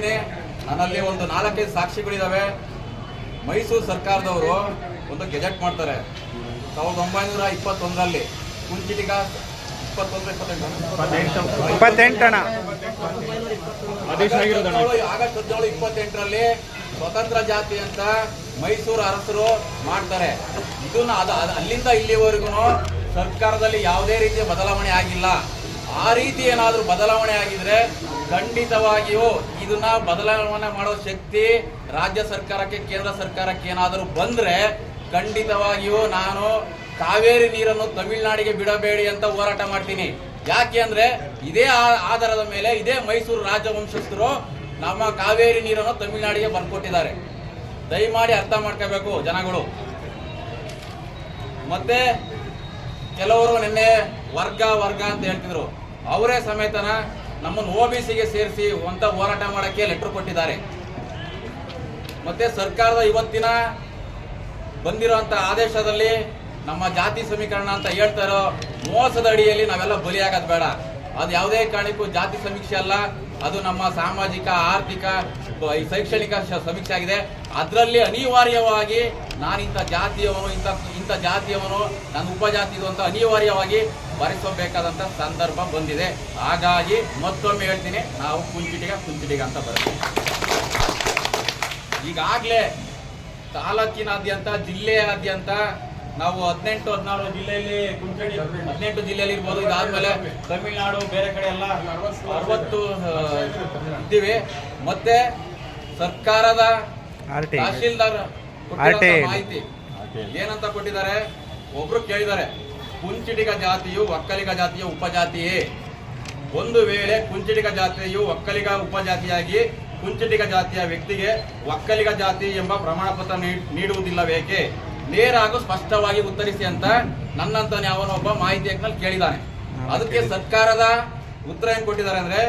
ನನ್ನಲ್ಲಿ ಒಂದು ನಾಲ್ಕೈದು ಸಾಕ್ಷಿಗಳಿದ್ದಾವೆ ಮೈಸೂರು ಸರ್ಕಾರದವರು ಒಂದು ಗೆಜೆಟ್ ಮಾಡ್ತಾರೆ. ಸಾವಿರದ ಒಂಬೈನೂರ ಇಪ್ಪತ್ತೊಂದರಲ್ಲಿ ಕುಂಚಿಟಿಗ ಇಪ್ಪತ್ತೊಂದು ಇಪ್ಪತ್ತೆಂಟು ಆಗಸ್ಟ್ ಹದಿನೇಳು ಇಪ್ಪತ್ತೆಂಟರಲ್ಲಿ ಸ್ವತಂತ್ರ ಜಾತಿ ಅಂತ ಮೈಸೂರು ಅರಸರು ಮಾಡ್ತಾರೆ. ಇದನ್ನ ಅದ- ಅಲ್ಲಿಂದ ಇಲ್ಲಿವರೆಗೂ ಸರ್ಕಾರದಲ್ಲಿ ಯಾವುದೇ ರೀತಿಯ ಬದಲಾವಣೆ ಆಗಿಲ್ಲ. ಆ ರೀತಿ ಏನಾದರೂ ಬದಲಾವಣೆ ಆಗಿದ್ರೆ ಖಂಡಿತವಾಗಿಯೂ ಇದನ್ನ ಬದಲಾವಣೆ ಮಾಡೋ ಶಕ್ತಿ ರಾಜ್ಯ ಸರ್ಕಾರಕ್ಕೆ, ಕೇಂದ್ರ ಸರ್ಕಾರಕ್ಕೆ ಏನಾದರೂ ಬಂದ್ರೆ ಖಂಡಿತವಾಗಿಯೂ ನಾನು ಕಾವೇರಿ ನೀರನ್ನು ತಮಿಳುನಾಡಿಗೆ ಬಿಡಬೇಡಿ ಅಂತ ಹೋರಾಟ ಮಾಡ್ತೀನಿ. ಯಾಕೆ ಅಂದ್ರೆ ಇದೇ ಆಧಾರದ ಮೇಲೆ ಇದೇ ಮೈಸೂರು ರಾಜವಂಶಸ್ಥರು ನಮ್ಮ ಕಾವೇರಿ ನೀರನ್ನು ತಮಿಳುನಾಡಿಗೆ ಬರ್ಕೊಟ್ಟಿದ್ದಾರೆ. ದಯಮಾಡಿ ಅರ್ಥ ಮಾಡ್ಕೋಬೇಕು ಜನಗಳು. ಮತ್ತೆ ಕೆಲವರು ನಿನ್ನೆ ವರ್ಗ ವರ್ಗ ಅಂತ ಹೇಳ್ತಿದ್ರು. ಅವರೇ ಸಮೇತನ ನಮ್ಮನ್ನು ಒ ಬಿ ಸಿಗೆ ಸೇರಿಸಿ ಅಂತ ಹೋರಾಟ ಮಾಡೋಕ್ಕೆ ಲೆಟರ್ ಕೊಟ್ಟಿದ್ದಾರೆ. ಮತ್ತು ಸರ್ಕಾರದ ಇವತ್ತಿನ ಬಂದಿರೋಂಥ ಆದೇಶದಲ್ಲಿ ನಮ್ಮ ಜಾತಿ ಸಮೀಕರಣ ಅಂತ ಹೇಳ್ತಾರೋ ಮೋಸದ ಅಡಿಯಲ್ಲಿ ನಾವೆಲ್ಲ ಬಲಿಯಾಗೋದು ಬೇಡ. ಅದು ಯಾವುದೇ ಕಾರಣಕ್ಕೂ ಜಾತಿ ಸಮೀಕ್ಷೆ ಅಲ್ಲ. ಅದು ನಮ್ಮ ಸಾಮಾಜಿಕ, ಆರ್ಥಿಕ ಶೈಕ್ಷಣಿಕ ಸಮೀಕ್ಷೆ ಆಗಿದೆ. ಅದರಲ್ಲಿ ಅನಿವಾರ್ಯವಾಗಿ ನಾನು ಇಂಥ ಜಾತಿಯವನು ಇಂಥ ಇಂಥ ಜಾತಿಯವನು ನನ್ನ ಉಪಜಾತಿ ಅಂತ ಅನಿವಾರ್ಯವಾಗಿ ಬರೆಸಬೇಕಾದಂಥ ಸಂದರ್ಭ ಬಂದಿದೆ. ಹಾಗಾಗಿ ಮತ್ತೊಮ್ಮೆ ಹೇಳ್ತೀನಿ ನಾವು ಕುಂಚಿಟಿಗ ಕುಂಚಿಟಿಗ ಅಂತ ಬರ್ತೀವಿ. ಈಗಾಗ್ಲೇ ತಾಲೂಕಿನಾದ್ಯಂತ ಜಿಲ್ಲೆಯಾದ್ಯಂತ ನಾವು ಹದಿನೆಂಟು ಹದಿನಾರು ಜಿಲ್ಲೆಯಲ್ಲಿ ಕುಂಚಡಿ ಹದಿನೆಂಟು ಜಿಲ್ಲೆಯಲ್ಲಿ ಇರ್ಬೋದು. ಇದಾದ್ಮೇಲೆ ತಮಿಳುನಾಡು ಬೇರೆ ಕಡೆ ಎಲ್ಲ ಅರವತ್ತು ಇದ್ದೀವಿ. ಮತ್ತೆ ಸರ್ಕಾರದ ತಹಶೀಲ್ದಾರ್ ಮಾಹಿತಿ ಏನಂತ ಕೊಟ್ಟಿದ್ದಾರೆ? ಒಬ್ರು ಕೇಳಿದ್ದಾರೆ. ಕುಂಚಿಟಿಗ ಜಾತಿಯು ಒಕ್ಕಲಿಗ ಜಾತಿಯ ಉಪಜಾತಿಯೇ. ಒಂದು ವೇಳೆ ಕುಂಚಿಟಿಗ ಜಾತಿಯು ಒಕ್ಕಲಿಗ ಉಪಜಾತಿಯಾಗಿ ಕುಂಚಿಟಿಗ ಜಾತಿಯ ವ್ಯಕ್ತಿಗೆ ಒಕ್ಕಲಿಗ ಜಾತಿ ಎಂಬ ಪ್ರಮಾಣ ಪತ್ರ ನೀಡುವುದಿಲ್ಲ ಬೇಕೆ ನೇರ ಹಾಗೂ ಸ್ಪಷ್ಟವಾಗಿ ಉತ್ತರಿಸಿ ಅಂತ ನನ್ನಂತಾನೆ ಅವನೊಬ್ಬ ಮಾಹಿತಿ ಹಕ್ಕಿನಲ್ಲಿ ಕೇಳಿದ್ದಾನೆ ಅದಕ್ಕೆ ಸರ್ಕಾರದ ಉತ್ತರ ಏನ್ ಕೊಟ್ಟಿದ್ದಾರೆ ಅಂದ್ರೆ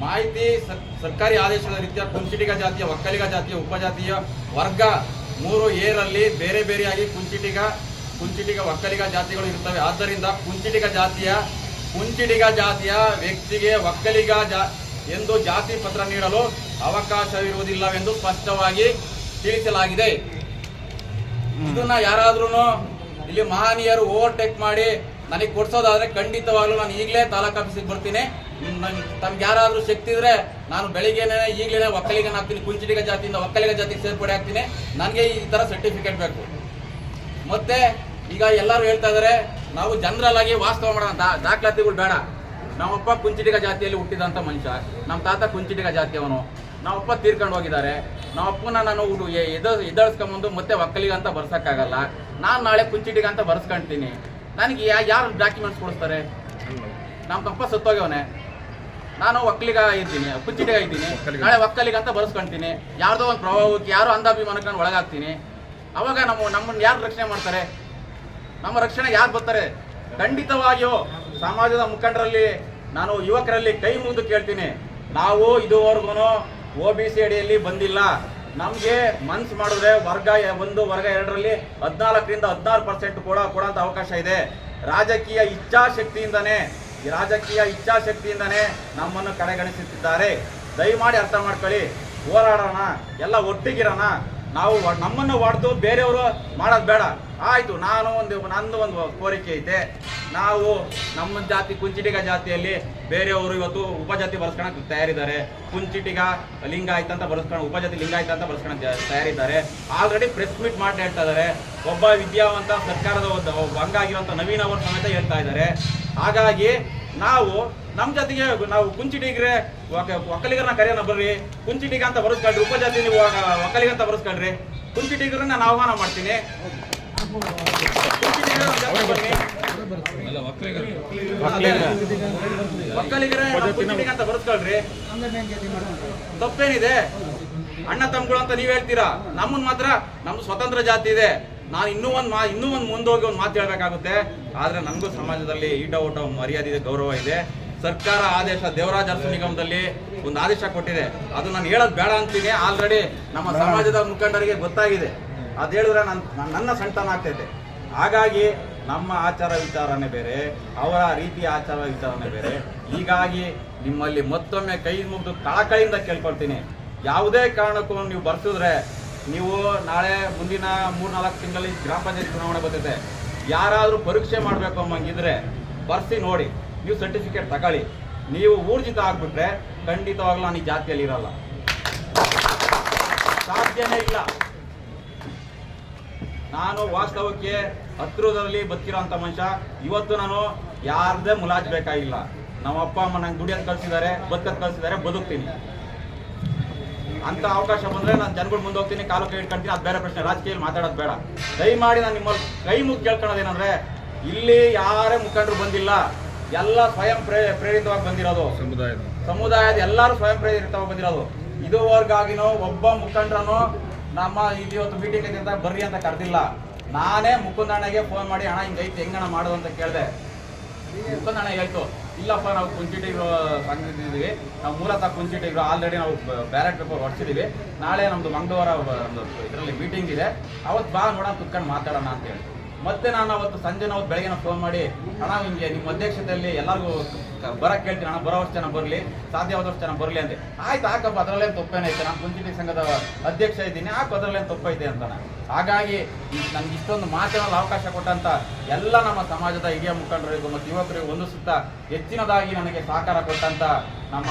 ಮಾಹಿತಿ ಸರ್- ಸರ್ಕಾರಿ ಆದೇಶದ ರೀತಿಯ ಕುಂಚಿಟಿಗ ಜಾತಿಯ ಒಕ್ಕಲಿಗ ಜಾತಿಯ ಉಪಜಾತಿಯ ವರ್ಗ ಮೂರು ಏರಲ್ಲಿ ಬೇರೆ ಬೇರೆಯಾಗಿ ಕುಂಚಿಟಿಗ ಕುಂಚಿಟಿಗ ಒಕ್ಕಲಿಗ ಜಾತಿಗಳು ಇರುತ್ತವೆ. ಆದ್ದರಿಂದ ಕುಂಚಿಟಿಗ ಜಾತಿಯ ಕುಂಚಿಟಿಗ ಜಾತಿಯ ವ್ಯಕ್ತಿಗೆ ಒಕ್ಕಲಿಗ ಜಾ, ಎಂದು ಜಾತಿ ಪತ್ರ ನೀಡಲು ಅವಕಾಶವಿರುವುದಿಲ್ಲವೆಂದು ಸ್ಪಷ್ಟವಾಗಿ ತಿಳಿಸಲಾಗಿದೆ. ಇದನ್ನ ಯಾರಾದ್ರೂ ಇಲ್ಲಿ ಮಹನೀಯರು ಓವರ್ಟೇಕ್ ಮಾಡಿ ನನಗೆ ಕೊಡ್ಸೋದಾದ್ರೆ ಖಂಡಿತವಾಗ್ಲೂ ನಾನು ಈಗಲೇ ತಾಲೂಕು ಆಫೀಸಿಗೆ ಬರ್ತೀನಿ ತಮ್ಗೆ ಯಾರಾದ್ರೂ ಶಕ್ತಿ ಇದ್ರೆ ನಾನು ಬೆಳಿಗ್ಗೆನೇ ಈಗಲೇ ಒಕ್ಕಲಿಗನ ಹಾಕ್ತೀನಿ ಕುಂಚಿಟಿಗ ಜಾತಿಯಿಂದ ಒಕ್ಕಲಿಗ ಜಾತಿಗೆ ಸೇರ್ಪಡೆ ಹಾಕ್ತೀನಿ ನನಗೆ ಈ ತರ ಸರ್ಟಿಫಿಕೇಟ್ ಬೇಕು. ಮತ್ತೆ ಈಗ ಎಲ್ಲರೂ ಹೇಳ್ತಾ ಇದಾರೆ, ನಾವು ಜನರಲ್ ವಾಸ್ತವ ಮಾಡೋಣ ದಾಖಲಾತಿಗಳು ಬೇಡ. ನಮ್ಮಪ್ಪ ಕುಂಚಿಟಿಗ ಜಾತಿಯಲ್ಲಿ ಹುಟ್ಟಿದಂಥ ಮನುಷ್ಯ ನಮ್ಮ ತಾತ ಕುಂಚಿಟಿಗ ಜಾತಿಯವನು. ನಮ್ಮಪ್ಪ ತೀರ್ಕೊಂಡು ಹೋಗಿದ್ದಾರೆ. ನಮ್ಮಪ್ಪನ ನಾನು ಎದ ಎದಳ್ಸ್ಕೊಂಬಂದು ಮತ್ತೆ ಒಕ್ಕಲಿಗಂತ ಬರ್ಸಕ್ಕಾಗಲ್ಲ. ನಾನು ನಾಳೆ ಕುಂಚಿಟಿಗ ಅಂತ ಬರ್ಸ್ಕೊಂತೀನಿ. ನನಗೆ ಯಾರು ಡಾಕ್ಯುಮೆಂಟ್ಸ್ ಕೊಡಿಸ್ತಾರೆ? ನಮ್ಮ ಪಪ್ಪ ಸತ್ತೋಗ್ಯವನೇ. ನಾನು ಒಕ್ಕಲಿಗ ಇದ್ದೀನಿ, ಕುಂಚಿಟಿಗ ಇದ್ದೀನಿ. ನಾಳೆ ಒಕ್ಕಲಿಗ ಅಂತ ಬರ್ಸ್ಕೊಂತೀನಿ. ಯಾರ್ದೋ ಒಂದು ಪ್ರಭಾವಕ್ಕೆ, ಯಾರೋ ಅಂಧಾಭಿಮಾನಕ್ಕೆ ನಾನು ಒಳಗಾಗ್ತೀನಿ. ಅವಾಗ ನಮ್ಮ ನಮ್ಮನ್ನು ಯಾರು ರಕ್ಷಣೆ ಮಾಡ್ತಾರೆ? ನಮ್ಮ ರಕ್ಷಣೆ ಯಾರು ಬರ್ತಾರೆ? ಖಂಡಿತವಾಗಿಯೂ ಸಮಾಜದ ಮುಖಂಡರಲ್ಲಿ, ನಾನು ಯುವಕರಲ್ಲಿ ಕೈ ಮುಗಿದು ಕೇಳ್ತೀನಿ. ನಾವು ಇದುವರೆಗೂ ಒ ಬಿ ಸಿ ಅಡಿಯಲ್ಲಿ ಬಂದಿಲ್ಲ. ನಮಗೆ ಮನ್ಸು ಮಾಡಿದ್ರೆ ವರ್ಗ ಒಂದು, ವರ್ಗ ಎರಡರಲ್ಲಿ ಹದಿನಾಲ್ಕರಿಂದ ಹದಿನಾರು ಪರ್ಸೆಂಟ್ ಕೂಡ ಕೊಡೋಂಥ ಅವಕಾಶ ಇದೆ. ರಾಜಕೀಯ ಇಚ್ಛಾಶಕ್ತಿಯಿಂದನೇ ರಾಜಕೀಯ ಇಚ್ಛಾಶಕ್ತಿಯಿಂದನೇ ನಮ್ಮನ್ನು ಕಡೆಗಣಿಸುತ್ತಿದ್ದಾರೆ. ದಯಮಾಡಿ ಅರ್ಥ ಮಾಡ್ಕೊಳ್ಳಿ. ಹೋರಾಡೋಣ. ಎಲ್ಲ ಒಟ್ಟಿಗಿರೋಣ. ನಾವು ನಮ್ಮನ್ನು ಹೊಡೆದು ಬೇರೆಯವರು ಮಾಡೋದು ಬೇಡ. ಆಯಿತು, ನಾನು ಒಂದು ನಂದು ಒಂದು ಕೋರಿಕೆ ಐತೆ ನಾವು ನಮ್ಮ ಜಾತಿ ಕುಂಚಿಟಿಗ ಜಾತಿಯಲ್ಲಿ ಬೇರೆಯವರು ಇವತ್ತು ಉಪಜಾತಿ ಬಳಸ್ಕೊಳಕ್ಕೆ ತಯಾರಿದ್ದಾರೆ. ಕುಂಚಿಟಿಗ ಲಿಂಗಾಯತ ಅಂತ ಬಳಸ್ಕೊಂಡು ಉಪಜಾತಿ ಲಿಂಗಾಯತ ಅಂತ ಬರ್ಸ್ಕೊಳಕ್ ತಯಾರಿದ್ದಾರೆ. ಆಲ್ರೆಡಿ ಪ್ರೆಸ್ ಮೀಟ್ ಮಾಡಿ ಹೇಳ್ತಾ ಇದ್ದಾರೆ. ಒಬ್ಬ ವಿದ್ಯಾವಂತ ಸರ್ಕಾರದ ಒಂದು ಹಂಗಾಗಿರುವಂಥ ನವೀನ್ ಅವರು ಸಮೇತ ಹೇಳ್ತಾ ಇದ್ದಾರೆ. ಹಾಗಾಗಿ ನಾವು ನಮ್ಮ ಜೊತೆಗೆ ನಾವು ಕುಂಚಿಟಿಗ್ರೆ ಒಕ್ಕ- ಒಕ್ಕಲಿಗರನ್ನ ಕರೆಯೋಣ ಬರ್ರಿ. ಕುಂಚಿಟಿಗ ಅಂತ ಬರೆಸ್ಕೊಳ್ರಿ ಉಪಜಾತಿ ನೀವು ಒಕ್ಕ- ಒಕ್ಕಲಿಗ ಅಂತ ಬರೆಸ್ಕೊಳ್ರಿ. ಕುಂಚಿಟಿಗರನ್ನ ನಾನು ಆಹ್ವಾನ ಮಾಡ್ತೀನಿ. ಒಕ್ಕಲಿಗರೇ ಕುಂಚಿಟಿಗ ಅಂತ ಬರೆಸ್ಕೊಳ್ರಿ. ತಪ್ಪೇನಿದೆ? ಅಣ್ಣ ತಮ್ಗಳು ಅಂತ ನೀವ್ ಹೇಳ್ತೀರಾ? ನಮ್ಮನ್ ಮಾತ್ರ ನಮ್ದು ಸ್ವತಂತ್ರ ಜಾತಿ ಇದೆ. ನಾನು ಇನ್ನೂ ಒಂದ್ ಮಾ ಇನ್ನೂ ಒಂದ್ ಮುಂದೋಗಿ ಒಂದು ಮಾತು ಹೇಳಬೇಕಾಗುತ್ತೆ. ಆದ್ರೆ ನನಗೂ ಸಮಾಜದಲ್ಲಿ ಈಟ ಊಟ ಮರ್ಯಾದೆ ಇದೆ ಗೌರವ ಇದೆ. ಸರ್ಕಾರ ಆದೇಶ ದೇವರಾಜ ಅರಸು ನಿಗಮದಲ್ಲಿ ಒಂದು ಆದೇಶ ಕೊಟ್ಟಿದೆ. ಅದು ನಾನು ಹೇಳೋದು ಬೇಡ ಅಂತೀನಿ. ಆಲ್ರೆಡಿ ನಮ್ಮ ಸಮಾಜದ ಮುಖಂಡರಿಗೆ ಗೊತ್ತಾಗಿದೆ. ಅದು ಹೇಳಿದ್ರೆ ನನ್ನ ನನ್ನ ಸಂತಾನ ಆಗ್ತೈತೆ. ಹಾಗಾಗಿ ನಮ್ಮ ಆಚಾರ ವಿಚಾರನೇ ಬೇರೆ ಅವರ ರೀತಿ ಆಚಾರ ವಿಚಾರನೇ ಬೇರೆ. ಹೀಗಾಗಿ ನಿಮ್ಮಲ್ಲಿ ಮತ್ತೊಮ್ಮೆ ಕೈ ಮುಗಿದು ಕಳಕಳಿಯಿಂದ ಕೇಳ್ಕೊಳ್ತೀನಿ. ಯಾವುದೇ ಕಾರಣಕ್ಕೂ ನೀವು ಬರ್ಸಿದ್ರೆ ನೀವು ನಾಳೆ ಮುಂದಿನ ಮೂರ್ನಾಲ್ಕು ತಿಂಗಳಲ್ಲಿ ಗ್ರಾಮ ಪಂಚಾಯತ್ ಚುನಾವಣೆ ಬರ್ತೈತೆ. ಯಾರಾದರೂ ಪರೀಕ್ಷೆ ಮಾಡಬೇಕು ಅನ್ನಂಗಿದ್ರೆ ಬರ್ಸಿ ನೋಡಿ. ನೀವು ಸರ್ಟಿಫಿಕೇಟ್ ತಗೊಳ್ಳಿ. ನೀವು ಊರ್ಜಿತ ಆಗ್ಬಿಟ್ರೆ ಖಂಡಿತವಾಗ್ಲೂ ನಾನು ಈ ಜಾತಿಯಲ್ಲಿ ಇರಲ್ಲ. ಸಾಧ್ಯನೇ ಇಲ್ಲ. ನಾನು ವಾಸ್ತವಕ್ಕೆ ಹತ್ರದಲ್ಲಿ ಬದುಕಿರೋಂಥ ಮನುಷ್ಯ. ಇವತ್ತು ನಾನು ಯಾರ್ದೇ ಮುಲಾಜ್ ಬೇಕಾಗಿಲ್ಲ. ನಮ್ಮ ಅಪ್ಪ, ಅಮ್ಮ ನಂಗೆ ದುಡಿಯೋದು ಕಳ್ಸಿದ್ದಾರೆ, ಬದುಕೋದು ಕಳ್ಸಿದ್ದಾರೆ, ಬದುಕ್ತೀನಿ. ಅಂತ ಅವಕಾಶ ಬಂದ್ರೆ ನಾನು ಜನಗಳು ಮುಂದೆ ಹೋಗ್ತೀನಿ, ಕಾಲು ಕೈ ಇಟ್ಕೊಂತೀನಿ, ಅದು ಬೇರೆ ಪ್ರಶ್ನೆ. ರಾಜಕೀಯ ಮಾತಾಡೋದು ಬೇಡ. ದಯಮಾಡಿ ನಾನು ನಿಮ್ಮಲ್ಲಿ ಕೈ ಮುಗ್ಗಿ ಕೇಳ್ಕೊಳ್ಳೋದೇನಂದ್ರೆ, ಇಲ್ಲಿ ಯಾರೇ ಮುಖಂಡರು ಬಂದಿಲ್ಲ ಎಲ್ಲ ಸ್ವಯಂ ಪ್ರೇ ಪ್ರೇರಿತವಾಗಿ ಬಂದಿರೋದು. ಸಮುದಾಯದ. ಸಮುದಾಯದ ಎಲ್ಲರೂ ಸ್ವಯಂ ಪ್ರೇರಿತವಾಗಿ ಬಂದಿರೋದು. ಇದುವರೆಗಾಗಿನೋ ಒಬ್ಬ ಮುಖಂಡರನು ನಮ್ಮ ಇಲ್ಲಿ ಇವತ್ತು ಮೀಟಿಂಗ್ ಐತೆ ಅಂತ ಬರ್ರಿ ಅಂತ ಕರೆದಿಲ್ಲ. ನಾನೇ ಮುಕುಂದಣ್ಣಗೆ ಫೋನ್ ಮಾಡಿ ಹಣ ಹಿಂಗೈತೆ ಹೆಂಗಣ ಮಾಡೋದು ಅಂತ ಕೇಳಿದೆ. ಮುಕುಂದಣ್ಣ ಹೇಳ್ತು ಇಲ್ಲಪ್ಪ ನಾವು ಕುಂಚಿಟಿಗ್ರು ಸಂಘದಿದ್ದೀವಿ ನಾವು ಮೂಲತಃ ಕುಂಚಿಟಿಗ್ರು ಆಲ್ರೆಡಿ ನಾವು ಬ್ಯಾಲೆಟ್ ಪೇಪರ್ ಹೊಡ್ಸಿದ್ದೀವಿ ನಾಳೆ ನಮ್ಮದು ಮಂಗಳವಾರ ಒಂದು ಇದರಲ್ಲಿ ಮೀಟಿಂಗ್ ಇದೆ. ಅವತ್ತು ಬಾ ನೋಡೋಣ ಕುತ್ಕೊಂಡು ಮಾತಾಡೋಣ ಅಂತ ಹೇಳಿ. ಮತ್ತೆ ನಾನು ಅವತ್ತು ಸಂಜೆ ನಾವು ಬೆಳಗ್ಗೆ ಫೋನ್ ಮಾಡಿ, ಅಣ್ಣ, ನಿಮಗೆ ನಿಮ್ಮ ಅಧ್ಯಕ್ಷತೆಯಲ್ಲಿ ಎಲ್ಲರಿಗೂ ಬರಕ್ಕೆ ಕೇಳ್ತೀನಿ, ಅಣ್ಣ ವರ್ಷ ಜನ ಬರಲಿ, ಸಾಧ್ಯವಾದಷ್ಟು ಜನ ಬರಲಿ ಅಂತ ಆಯ್ತು, ಹಾಕಪ್ಪ, ಅದರಲ್ಲೇನು ತಪ್ಪೇನೈತೆ ನಾನು ಕುಂಚಿಟಿ ಸಂಘದ ಅಧ್ಯಕ್ಷ ಇದ್ದೀನಿ, ಹಾಕು, ಅದರಲ್ಲೇನು ತಪ್ಪೈತೆ ಅಂತಾನೆ ಹಾಗಾಗಿ ನನ್ಗೆ ಇಷ್ಟೊಂದು ಮಾತಿನಲ್ಲಿ ಅವಕಾಶ ಕೊಟ್ಟಂತ ಎಲ್ಲ ನಮ್ಮ ಸಮಾಜದ ಹಿರಿಯ ಮುಖಂಡರಿಗೂ ಮತ್ತು ಯುವಕರಿಗೂ ಸುತ್ತ ಹೆಚ್ಚಿನದಾಗಿ ನನಗೆ ಸಹಕಾರ ಕೊಟ್ಟಂತ ನಮ್ಮ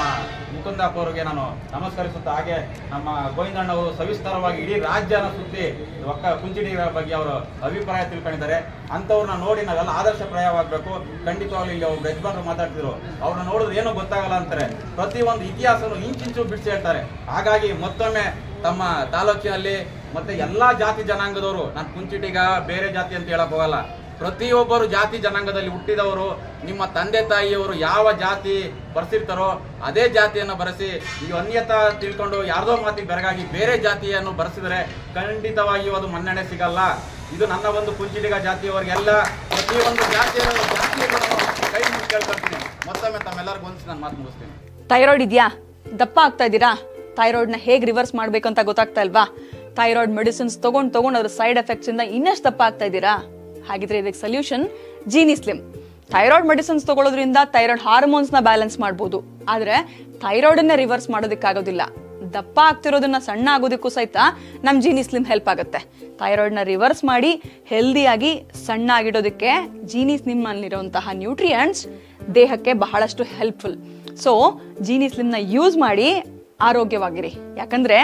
ಮುಕುಂದಪ್ಪ ಅವರಿಗೆ ನಾನು ನಮಸ್ಕರಿಸುತ್ತಾ ಹಾಗೆ ನಮ್ಮ ಗೋವಿಂದಣ್ಣವರು ಸವಿಸ್ತಾರವಾಗಿ ಇಡೀ ರಾಜ್ಯನ ಸುತ್ತಿ ಒಕ್ಕ ಕುಂಚಿಡಿಗಳ ಬಗ್ಗೆ ಅವರು ಅಭಿಪ್ರಾಯ ತಿಳ್ಕೊಂಡಿದ್ದಾರೆ. ಅಂಥವ್ರನ್ನ ನೋಡಿ ನಾವೆಲ್ಲ ಆದರ್ಶಪ್ರಾಯವಾಗಬೇಕು ಖಂಡಿತವಾಗ್ಲೂ ಇಲ್ಲಿ ಅವ್ರು ಯಜಮಾನರು ಮಾತಾಡ್ತಿದ್ರು. ಅವ್ರನ್ನ ನೋಡಿದ್ರೆ ಏನೂ ಗೊತ್ತಾಗಲ್ಲ ಅಂತಾರೆ. ಪ್ರತಿಯೊಂದು ಇತಿಹಾಸನು ಇಂಚಿಂಚು ಬಿಡಿಸಿ ಹೇಳ್ತಾರೆ. ಹಾಗಾಗಿ ಮತ್ತೊಮ್ಮೆ ತಮ್ಮ ತಾಲೂಕಿನಲ್ಲಿ ಮತ್ತೆ ಎಲ್ಲಾ ಜಾತಿ ಜನಾಂಗದವರು, ನಾನು ಕುಂಚಿಟಿಗ ಬೇರೆ ಜಾತಿ ಅಂತ ಹೇಳಕ್ ಹೋಗಲ್ಲ. ಪ್ರತಿಯೊಬ್ಬರು ಜಾತಿ ಜನಾಂಗದಲ್ಲಿ ಹುಟ್ಟಿದವರು, ನಿಮ್ಮ ತಂದೆ ತಾಯಿಯವರು ಯಾವ ಜಾತಿ ಬರೆಸಿರ್ತಾರೋ ಅದೇ ಜಾತಿಯನ್ನು ಬರೆಸಿ, ಈ ಅನ್ಯತ ತಿಳ್ಕೊಂಡು ಯಾರ್ದೋ ಮಾತಿಗೆ ಬೆರಗಾಗಿ ಬೇರೆ ಜಾತಿಯನ್ನು ಬರೆಸಿದರೆ ಖಂಡಿತವಾಗಿಯೂ ಅದು ಮನ್ನಣೆ ಸಿಗಲ್ಲ. ಇದು ನನ್ನ ಒಂದು ಕುಂಚಿಟಿಗ ಜಾತಿಯವರಿಗೆಲ್ಲ ಪ್ರತಿಯೊಂದು ಜಾತಿಯನ್ನು ಜಾತಿಯನ್ನು ಕೈ ಮುಗಿ ಕೇಳ್ಕೊಳ್ತೀನಿ. ಮತ್ತೊಮ್ಮೆ ತಮ್ಮೆಲ್ಲರಿಗೂ ಹೊಂದಿಸಿ ನಾನು ಮಾತು ಮುಗಿಸ್ತೀನಿ. ಥೈರಾಯ್ಡ್ ಇದೆಯಾ? ದಪ್ಪ ಆಗ್ತಾ ಇದ್ದೀರಾ? ಥೈರಾಯ್ಡ್ನ ಹೇಗೆ ರಿವರ್ಸ್ ಮಾಡಬೇಕು ಅಂತ ಗೊತ್ತಾಗ್ತಾ ಇಲ್ವಾ? ಥೈರಾಯ್ಡ್ ಮೆಡಿಸಿನ್ಸ್ ತಗೊಂಡ್ ತಗೊಂಡ್ ಅದ್ರ ಸೈಡ್ ಎಫೆಕ್ಟ್ಸ್ ಇಂದ ಇನ್ನಷ್ಟು ದಪ್ಪ ಆಗ್ತಾ ಇದ್ದೀರಾ? ಹಾಗಿದ್ರೆ ಇದಕ್ಕೆ solution Genie slim thyroid medicines ತಗೊಳ್ಳೋದ್ರಿಂದ thyroid ಹಾರ್ಮೋನ್ಸ್ನ ಬ್ಯಾಲೆನ್ಸ್ ಮಾಡ್ಬೋದು. ಆದ್ರೆ ಥೈರಾಯ್ಡ್ ಅನ್ನ ರಿವರ್ಸ್ ಮಾಡೋದಕ್ಕಾಗೋದಿಲ್ಲ. ದಪ್ಪ ಆಗ್ತಿರೋದನ್ನ ಸಣ್ಣ ಆಗೋದಕ್ಕೂ ಸಹಿತ ನಮ್ ಜೀನಿ ಸ್ಲಿಮ್ ಹೆಲ್ಪ್ ಆಗುತ್ತೆ. ಥೈರಾಯ್ಡ್ನ ರಿವರ್ಸ್ ಮಾಡಿ ಹೆಲ್ದಿಯಾಗಿ ಸಣ್ಣ ಆಗಿಡೋದಕ್ಕೆ ಜೀನಿ ಸ್ಲಿಮ್ ಅಲ್ಲಿರುವಂತಹ ನ್ಯೂಟ್ರಿಯೆಂಟ್ಸ್ ದೇಹಕ್ಕೆ ಬಹಳಷ್ಟು ಹೆಲ್ಪ್ಫುಲ್ ಸೊ ಜೀನಿ ಸ್ಲಿಮ್ನ ಯೂಸ್ ಮಾಡಿ ಆರೋಗ್ಯವಾಗಿರಿ. ಯಾಕಂದ್ರೆ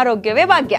ಆರೋಗ್ಯವೇ ಭಾಗ್ಯ.